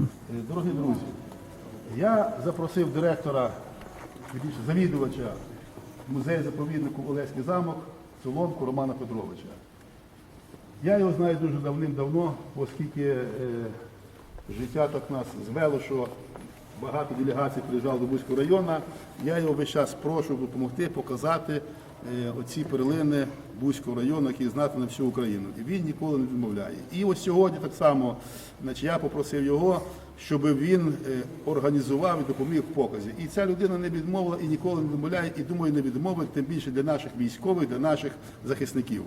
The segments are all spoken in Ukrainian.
Е, Дорогі друзі, я запросив директора, завідувача музею заповіднику Олеський замок Соломку Романа Петровича. Я його знаю дуже давним-давно, оскільки е, життя так нас звело, що багато делегацій приїжджало до Бузького району. Я його весь час прошу допомогти показати оці перлини Бузького району, які знати на всю Україну. І він ніколи не відмовляє. І ось сьогодні так само значить, я попросив його, щоб він е, організував і допоміг в показі. І ця людина не відмовила і ніколи не відмовляє, і думаю, не відмовить, тим більше для наших військових, для наших захисників.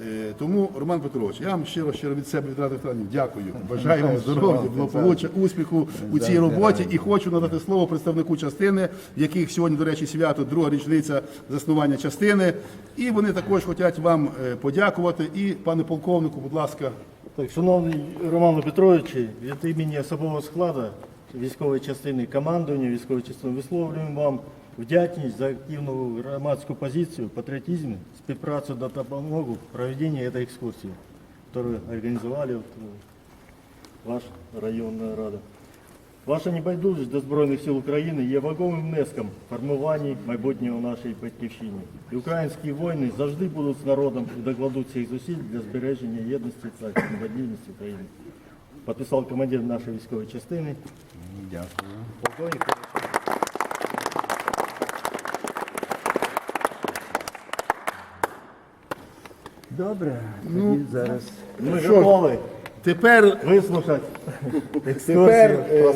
Е, Тому, Роман Петрович, я вам щиро щиро від себе від Ради дякую. Бажаю вам здоров'я, благополуччя, успіху у цій роботі. І хочу надати слово представнику частини, в яких сьогодні, до речі, свято, друга річниця заснування частини. І вони також хочуть вам е, подякувати. І, пане полковнику, будь ласка, Так, шановний Роману Петровичу, від імені особового складу військової частини командування військової частини висловлюємо вам вдячність за активну громадську позицію, патріотизм, співпрацю та допомогу в проведении этой экскурсии, которую организовали вот, э, ваш районна рада. Ваша небайдужість до Збройних сил України є вагомим внеском в формуванні майбутнього нашої батьківщини. І українські воїни завжди будуть з народом і докладуть всіх зусиль для збереження єдності та неподільності України. Підписав командир нашої військової частини. Дякую. Полковник Добре, Ну, тоді зараз. Ми готові Тепер вислухати Тепер е.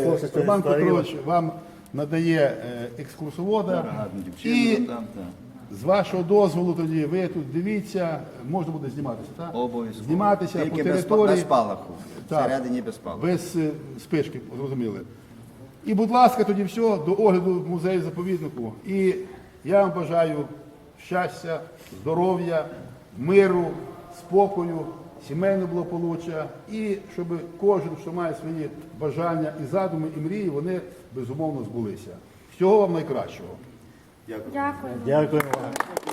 Петрович вам надає е, екскурсовода. І з вашого дозволу тоді ви тут дивіться, можна буде зніматися, так? Обов'язково. Зніматися Тільки по без, па- території. без палаху. Так. Всередині без палаху. Без е, спишки, зрозуміли. І, будь ласка, тоді все, до огляду музею заповіднику. І я вам бажаю щастя, здоров'я, миру, спокою, сімейного благополуччя. І щоб кожен, хто має свої бажання і задуми, і мрії, вони безумовно збулися. Всього вам найкращого. Дякую. Дякую вам.